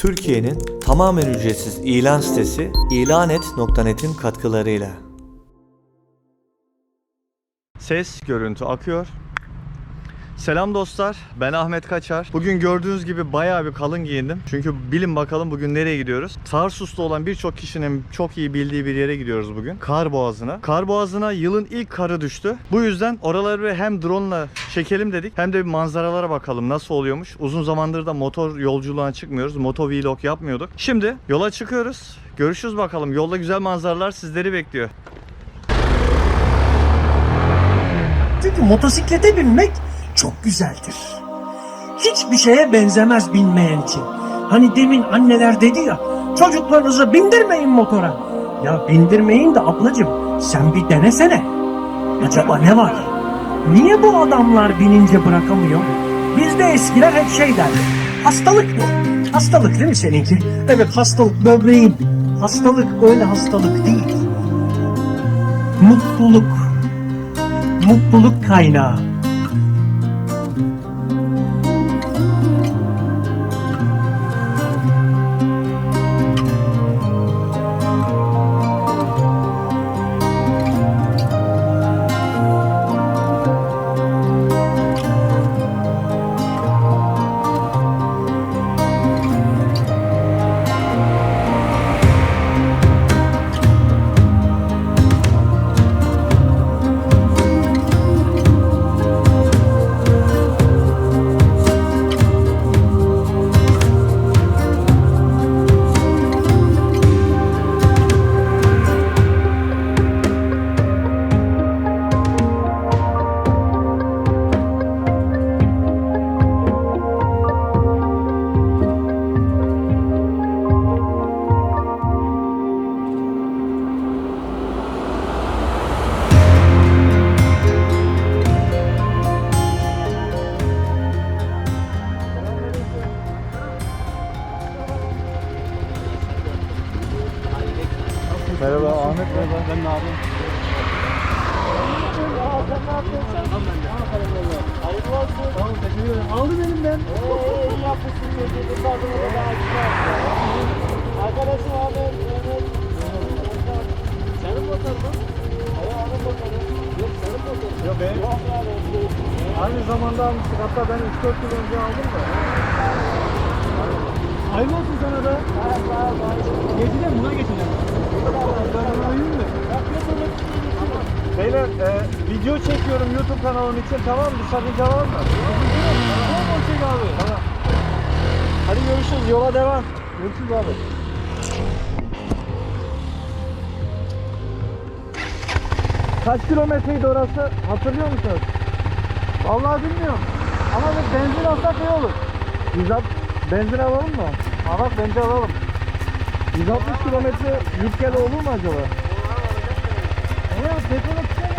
Türkiye'nin tamamen ücretsiz ilan sitesi ilanet.net'in katkılarıyla. Ses, görüntü akıyor. Selam dostlar, ben Ahmet Kaçar. Bugün gördüğünüz gibi bayağı bir kalın giyindim. Çünkü bilin bakalım bugün nereye gidiyoruz? Tarsus'ta olan birçok kişinin çok iyi bildiği bir yere gidiyoruz bugün. Kar Boğazı'na. Kar Boğazı'na yılın ilk karı düştü. Bu yüzden oraları hem drone'la çekelim dedik hem de bir manzaralara bakalım nasıl oluyormuş. Uzun zamandır da motor yolculuğuna çıkmıyoruz. Moto vlog yapmıyorduk. Şimdi yola çıkıyoruz. Görüşürüz bakalım. Yolda güzel manzaralar sizleri bekliyor. Çünkü motosiklete binmek çok güzeldir. Hiçbir şeye benzemez binmeyen için. Hani demin anneler dedi ya, çocuklarınızı bindirmeyin motora. Ya bindirmeyin de ablacım, sen bir denesene. Acaba ne var? Niye bu adamlar binince bırakamıyor? Bizde eskiler hep şey derdi. Hastalık bu. Hastalık değil mi seninki? Evet hastalık böbreğin. Hastalık öyle hastalık değil. Mutluluk mutluluk kaynağı. E, video çekiyorum YouTube kanalım için tamam mı? Sakınca var mı? Tamam o çek abi. Tamam. Hadi görüşürüz. Yola devam. Görüşürüz abi. Kaç kilometreydi orası? Hatırlıyor musunuz? Vallahi bilmiyorum. Ama bir benzin alsak iyi olur. 160 benzin alalım mı? Alalım bence alalım. 160 kilometre yük gel olur mu acaba? Evet, telefonu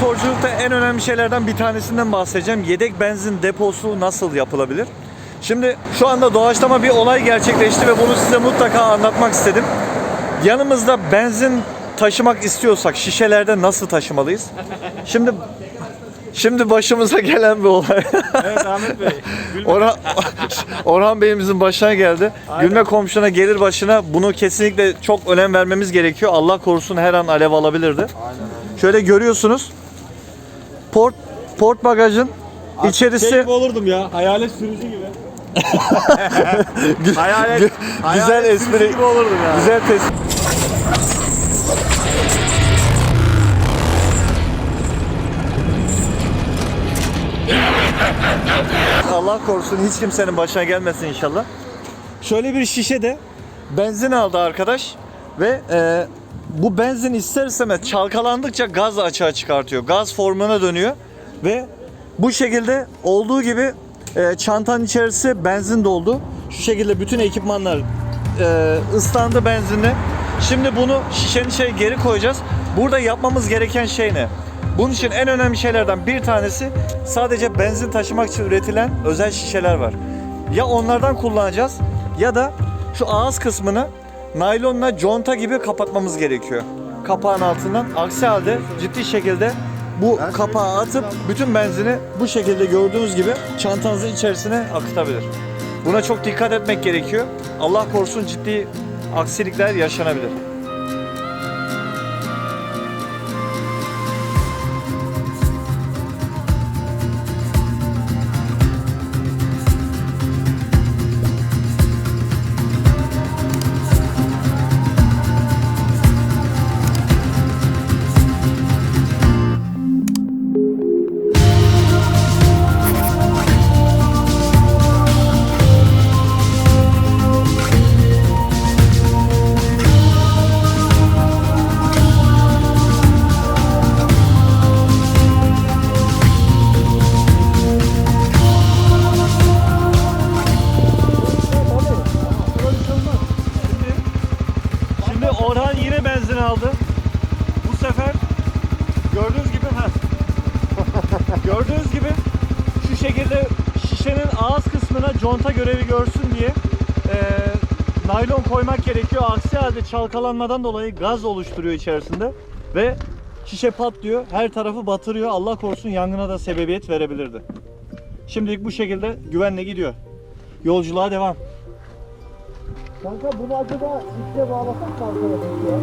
motorculukta en önemli şeylerden bir tanesinden bahsedeceğim. Yedek benzin deposu nasıl yapılabilir? Şimdi şu anda doğaçlama bir olay gerçekleşti ve bunu size mutlaka anlatmak istedim. Yanımızda benzin taşımak istiyorsak şişelerde nasıl taşımalıyız? Şimdi şimdi başımıza gelen bir olay. Evet Ahmet Bey. Orhan, Orhan Bey'imizin başına geldi. Gülme komşuna gelir başına bunu kesinlikle çok önem vermemiz gerekiyor. Allah korusun her an alev alabilirdi. Şöyle görüyorsunuz. Port port bagajın içerisi Şey olurdum ya. Hayalet sürücü gibi. Hayalet, gü- güzel hayalet espri. gibi olurdum ya. Güzel test. Allah korusun hiç kimsenin başına gelmesin inşallah. Şöyle bir şişe de benzin aldı arkadaş ve e, bu benzin ister istemez çalkalandıkça gaz açığa çıkartıyor. Gaz formuna dönüyor ve bu şekilde olduğu gibi e, çantanın içerisi benzin doldu. Şu şekilde bütün ekipmanlar e, ıslandı benzinle. Şimdi bunu şişenin içine geri koyacağız. Burada yapmamız gereken şey ne? Bunun için en önemli şeylerden bir tanesi sadece benzin taşımak için üretilen özel şişeler var. Ya onlardan kullanacağız ya da şu ağız kısmını naylonla conta gibi kapatmamız gerekiyor. Kapağın altından. Aksi halde ciddi şekilde bu kapağı atıp bütün benzini bu şekilde gördüğünüz gibi çantanızın içerisine akıtabilir. Buna çok dikkat etmek gerekiyor. Allah korusun ciddi aksilikler yaşanabilir. Şişenin ağız kısmına conta görevi görsün diye eee, naylon koymak gerekiyor. Aksi halde çalkalanmadan dolayı gaz oluşturuyor içerisinde ve şişe patlıyor. Her tarafı batırıyor. Allah korusun yangına da sebebiyet verebilirdi. Şimdilik bu şekilde güvenle gidiyor. Yolculuğa devam. Kanka bunu acaba iple bağlasak mı arkadaşlar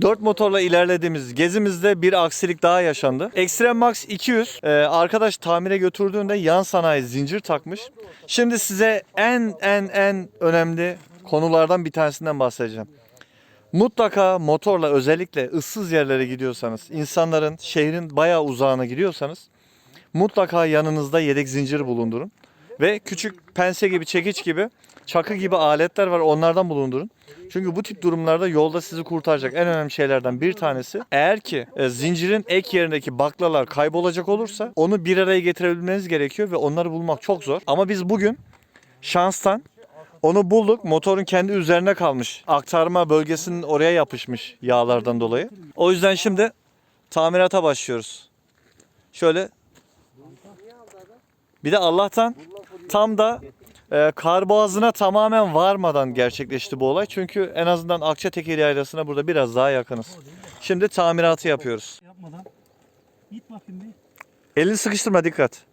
Dört motorla ilerlediğimiz gezimizde bir aksilik daha yaşandı. Extreme Max 200 e, arkadaş tamire götürdüğünde yan sanayi zincir takmış. Şimdi size en en en önemli konulardan bir tanesinden bahsedeceğim. Mutlaka motorla özellikle ıssız yerlere gidiyorsanız, insanların şehrin bayağı uzağına gidiyorsanız mutlaka yanınızda yedek zincir bulundurun. Ve küçük pense gibi, çekiç gibi, çakı gibi aletler var onlardan bulundurun. Çünkü bu tip durumlarda yolda sizi kurtaracak en önemli şeylerden bir tanesi eğer ki e, zincirin ek yerindeki baklalar kaybolacak olursa onu bir araya getirebilmeniz gerekiyor ve onları bulmak çok zor. Ama biz bugün şanstan onu bulduk. Motorun kendi üzerine kalmış. Aktarma bölgesinin oraya yapışmış yağlardan dolayı. O yüzden şimdi tamirata başlıyoruz. Şöyle bir de Allah'tan tam da e, kar boğazına tamamen varmadan gerçekleşti bu olay. Çünkü en azından Akçateker Yaylası'na burada biraz daha yakınız. Şimdi tamiratı yapıyoruz. Yapmadan. Git bakayım bir. Elini sıkıştırma dikkat.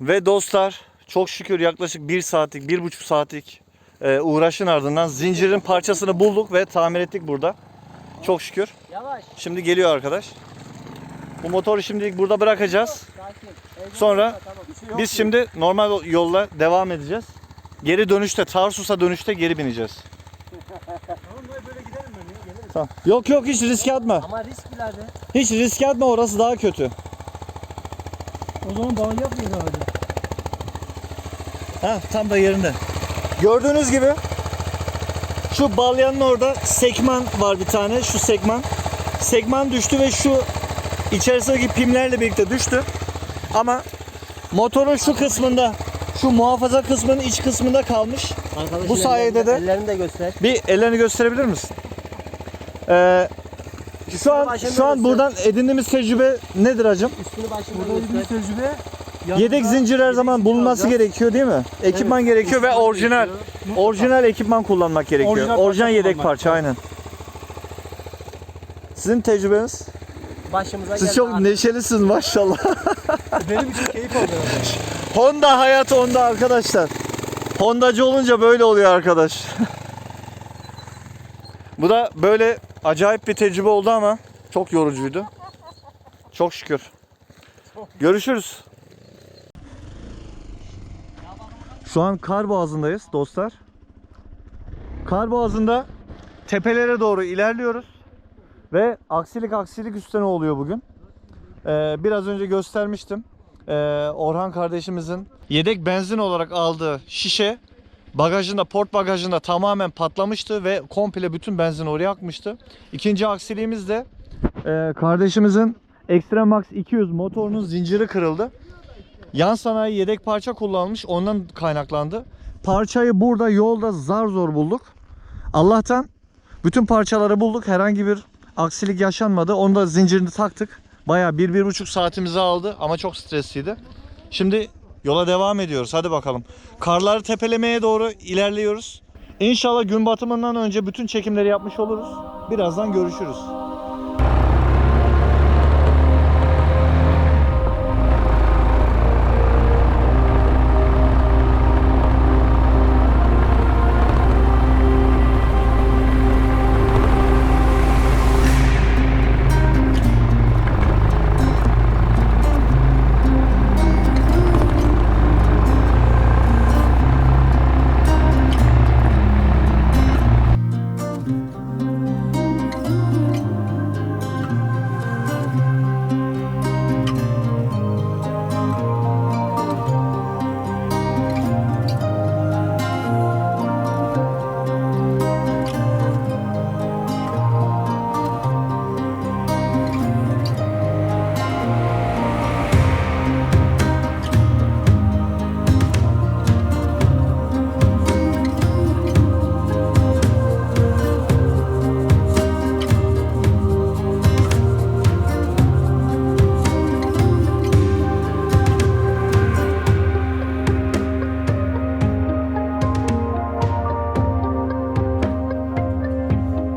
Ve dostlar çok şükür yaklaşık bir saatlik, bir buçuk saatlik e, uğraşın ardından zincirin parçasını bulduk ve tamir ettik burada. Çok şükür. Yavaş, Şimdi geliyor arkadaş. Bu motoru şimdilik burada bırakacağız. Sonra biz şimdi normal yolla devam edeceğiz. Geri dönüşte, Tarsus'a dönüşte geri bineceğiz. Tamam. Yok yok hiç riske atma. Ama risk birader. Hiç riske atma orası daha kötü. O zaman bağlı yapmayın abi. Ha tam da yerinde. Gördüğünüz gibi şu balyanın orada sekman var bir tane. Şu sekman. Sekman düştü ve şu içerisindeki pimlerle birlikte düştü. Ama motorun şu kısmında şu muhafaza kısmının iç kısmında kalmış. Arkadaşın Bu sayede de- ellerini de göster. Bir ellerini gösterebilir misin? Ee, şu an şu an buradan edindiğimiz tecrübe nedir hacım? Üstünü göster. tecrübe. Yedek zincir her zaman bulunması gerekiyor değil mi? Ekipman gerekiyor ve orijinal orijinal ekipman kullanmak gerekiyor. Orijinal Orijinal, parça yedek kullanmak. parça aynen. Sizin tecrübeniz? Başımıza Siz geldi çok artık. neşelisiniz maşallah. Benim için keyif alıyor. Honda hayat Honda arkadaşlar. Hondacı olunca böyle oluyor arkadaş. Bu da böyle acayip bir tecrübe oldu ama çok yorucuydu. Çok şükür. Görüşürüz. Şu an kar boğazındayız dostlar. Kar boğazında tepelere doğru ilerliyoruz. Ve aksilik aksilik üstüne oluyor bugün. Ee, biraz önce göstermiştim. Ee, Orhan kardeşimizin yedek benzin olarak aldığı şişe bagajında, port bagajında tamamen patlamıştı ve komple bütün benzin oraya akmıştı. İkinci aksiliğimiz de e, kardeşimizin Extreme Max 200 motorunun zinciri kırıldı. Yan sanayi yedek parça kullanmış ondan kaynaklandı. Parçayı burada yolda zar zor bulduk. Allah'tan bütün parçaları bulduk. Herhangi bir aksilik yaşanmadı. Onu da zincirini taktık. Bayağı bir, bir buçuk saatimizi aldı ama çok stresliydi. Şimdi yola devam ediyoruz. Hadi bakalım. Karları tepelemeye doğru ilerliyoruz. İnşallah gün batımından önce bütün çekimleri yapmış oluruz. Birazdan görüşürüz.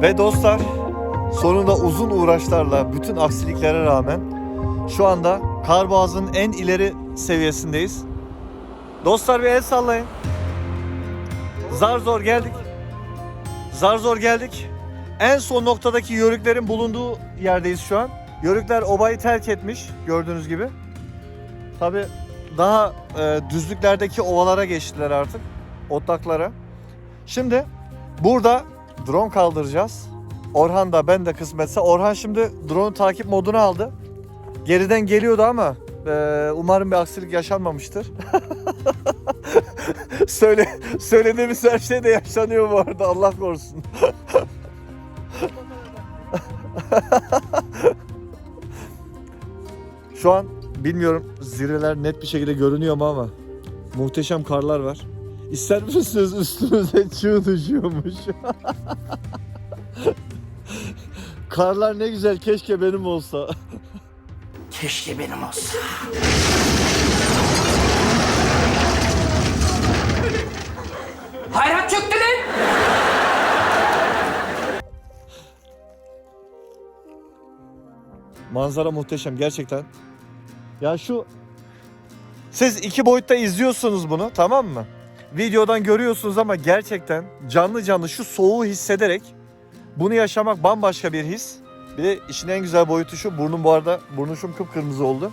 Ve dostlar sonunda uzun uğraşlarla bütün aksiliklere rağmen şu anda Karboğaz'ın en ileri seviyesindeyiz. Dostlar bir el sallayın. Zar zor geldik. Zar zor geldik. En son noktadaki yörüklerin bulunduğu yerdeyiz şu an. Yörükler obayı terk etmiş gördüğünüz gibi. Tabi daha e, düzlüklerdeki ovalara geçtiler artık. Otlaklara. Şimdi burada drone kaldıracağız. Orhan da ben de kısmetse. Orhan şimdi drone takip modunu aldı. Geriden geliyordu ama e, umarım bir aksilik yaşanmamıştır. Söyle, söylediğimiz her şey de yaşanıyor bu arada Allah korusun. Şu an bilmiyorum zirveler net bir şekilde görünüyor mu ama muhteşem karlar var. İster misiniz üstümüze çığ düşüyormuş. Karlar ne güzel keşke benim olsa. Keşke benim olsa. Hayrat çöktü lan. Manzara muhteşem gerçekten. Ya şu siz iki boyutta izliyorsunuz bunu tamam mı? Videodan görüyorsunuz ama gerçekten canlı canlı şu soğuğu hissederek bunu yaşamak bambaşka bir his. Bir de işin en güzel boyutu şu. Burnum bu arada burnuşum kıpkırmızı oldu.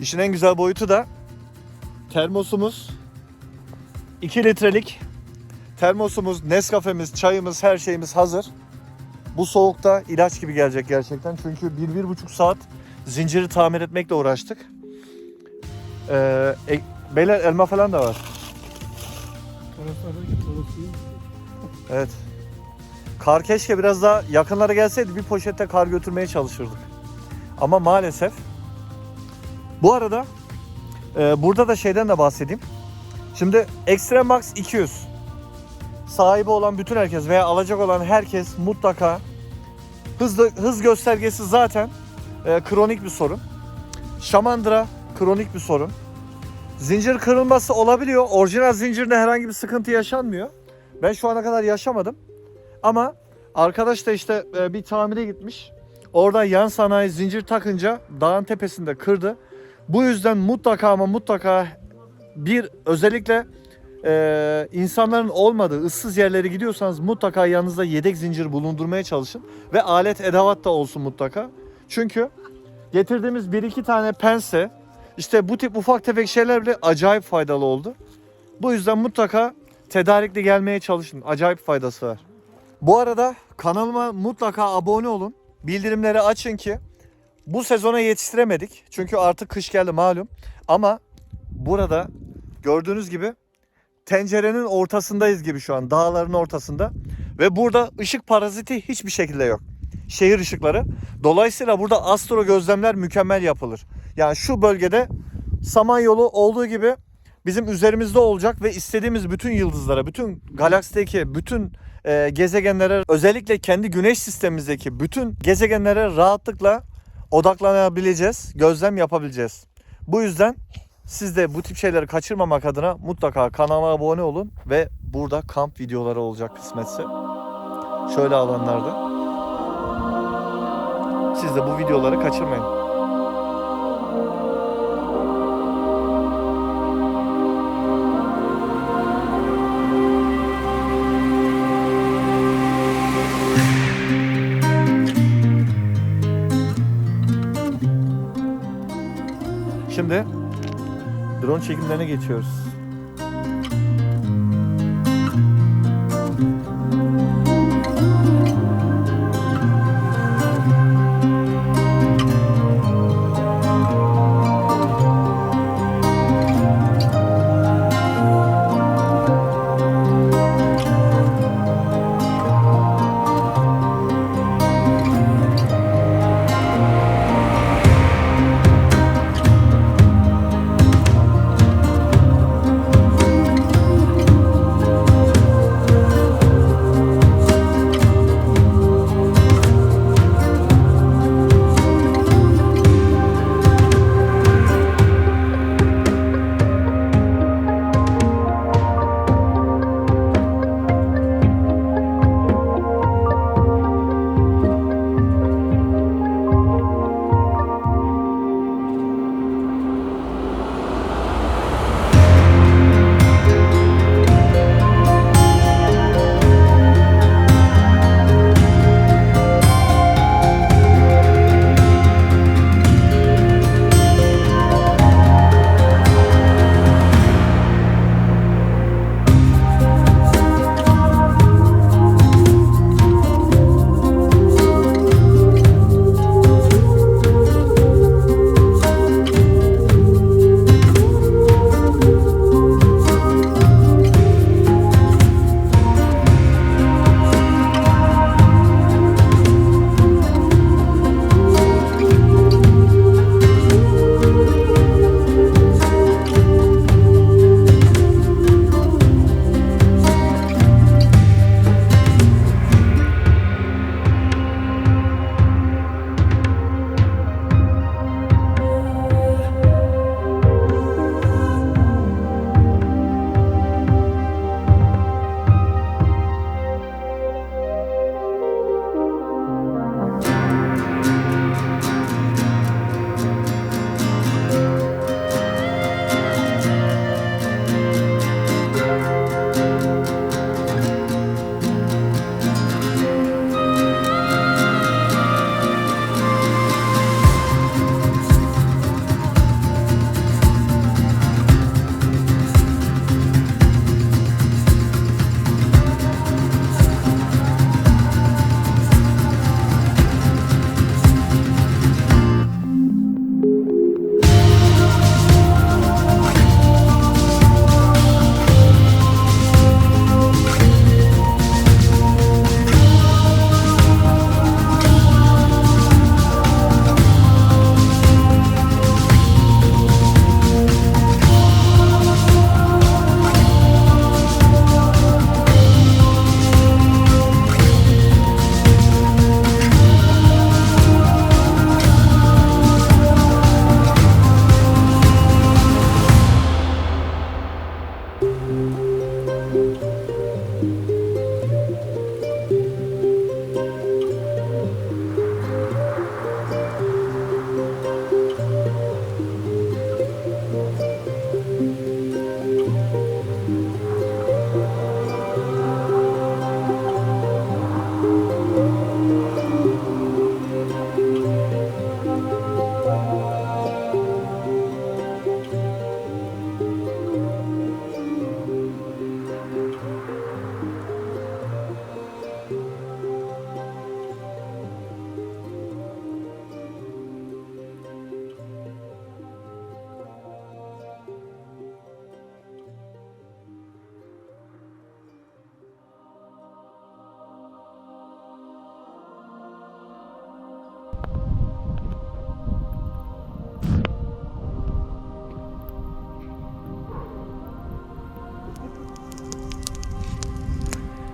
İşin en güzel boyutu da termosumuz 2 litrelik termosumuz, Nescafe'miz, çayımız, her şeyimiz hazır. Bu soğukta ilaç gibi gelecek gerçekten. Çünkü bir, bir buçuk saat zinciri tamir etmekle uğraştık. Ee, e- beyler elma falan da var. Evet. Kar keşke biraz daha yakınlara gelseydi bir poşette kar götürmeye çalışırdık. Ama maalesef. Bu arada e, burada da şeyden de bahsedeyim. Şimdi Extreme Max 200 sahibi olan bütün herkes veya alacak olan herkes mutlaka hız, hız göstergesi zaten e, kronik bir sorun. Şamandıra kronik bir sorun. Zincir kırılması olabiliyor. Orijinal zincirde herhangi bir sıkıntı yaşanmıyor. Ben şu ana kadar yaşamadım. Ama arkadaş da işte e, bir tamire gitmiş. Orada yan sanayi zincir takınca dağın tepesinde kırdı. Bu yüzden mutlaka ama mutlaka bir özellikle e, insanların olmadığı ıssız yerlere gidiyorsanız mutlaka yanınızda yedek zincir bulundurmaya çalışın. Ve alet edevat da olsun mutlaka. Çünkü getirdiğimiz bir iki tane pense işte bu tip ufak tefek şeyler bile acayip faydalı oldu. Bu yüzden mutlaka tedarikli gelmeye çalışın. Acayip faydası var. Bu arada kanalıma mutlaka abone olun. Bildirimleri açın ki bu sezona yetiştiremedik. Çünkü artık kış geldi malum. Ama burada gördüğünüz gibi tencerenin ortasındayız gibi şu an. Dağların ortasında. Ve burada ışık paraziti hiçbir şekilde yok. Şehir ışıkları. Dolayısıyla burada astro gözlemler mükemmel yapılır. Yani şu bölgede Samanyolu olduğu gibi bizim üzerimizde olacak ve istediğimiz bütün yıldızlara, bütün galaksideki bütün e, gezegenlere, özellikle kendi güneş sistemimizdeki bütün gezegenlere rahatlıkla odaklanabileceğiz, gözlem yapabileceğiz. Bu yüzden siz de bu tip şeyleri kaçırmamak adına mutlaka kanala abone olun ve burada kamp videoları olacak kısmetse. Şöyle alanlarda. Siz de bu videoları kaçırmayın. Şimdi drone çekimlerine geçiyoruz.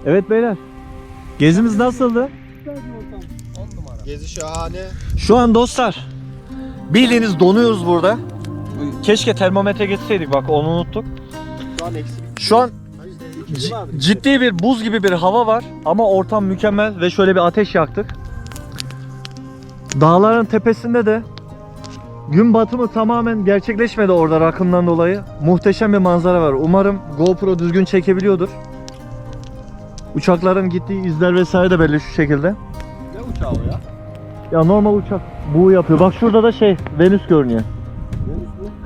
Evet beyler. Gezimiz nasıldı? Gezi şahane. Şu an dostlar bildiğiniz donuyoruz burada. Keşke termometre getirseydik bak onu unuttuk. Şu an. Şu c- ciddi bir buz gibi bir hava var ama ortam mükemmel ve şöyle bir ateş yaktık. Dağların tepesinde de gün batımı tamamen gerçekleşmedi orada rakımdan dolayı. Muhteşem bir manzara var. Umarım GoPro düzgün çekebiliyordur. Uçakların gittiği izler vesaire de belli şu şekilde. Ne uçağı o ya? Ya normal uçak bu yapıyor. Bak şurada da şey Venüs görünüyor.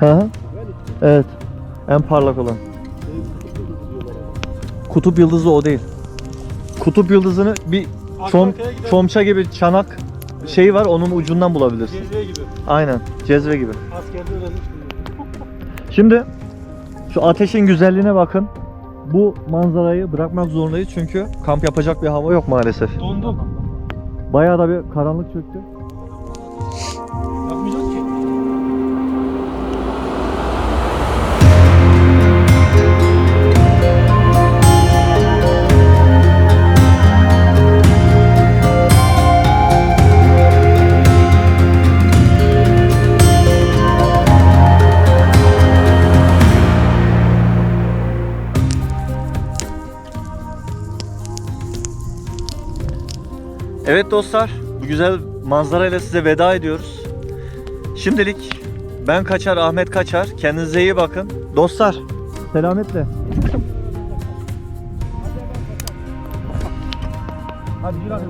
Hı hı. Evet. En parlak olan. Kutup yıldızı o değil. Kutup yıldızını bir çom, çomça gibi çanak şeyi var onun ucundan bulabilirsin. Geziye gibi. Aynen. Cezve gibi. Askerde öğrenmiş Şimdi şu ateşin güzelliğine bakın. Bu manzarayı bırakmak zorundayız çünkü kamp yapacak bir hava yok maalesef. Donduk. Bayağı da bir karanlık çöktü. Evet dostlar, bu güzel manzarayla size veda ediyoruz. Şimdilik ben Kaçar, Ahmet Kaçar. Kendinize iyi bakın. Dostlar, selametle. Hadi yürü hadi.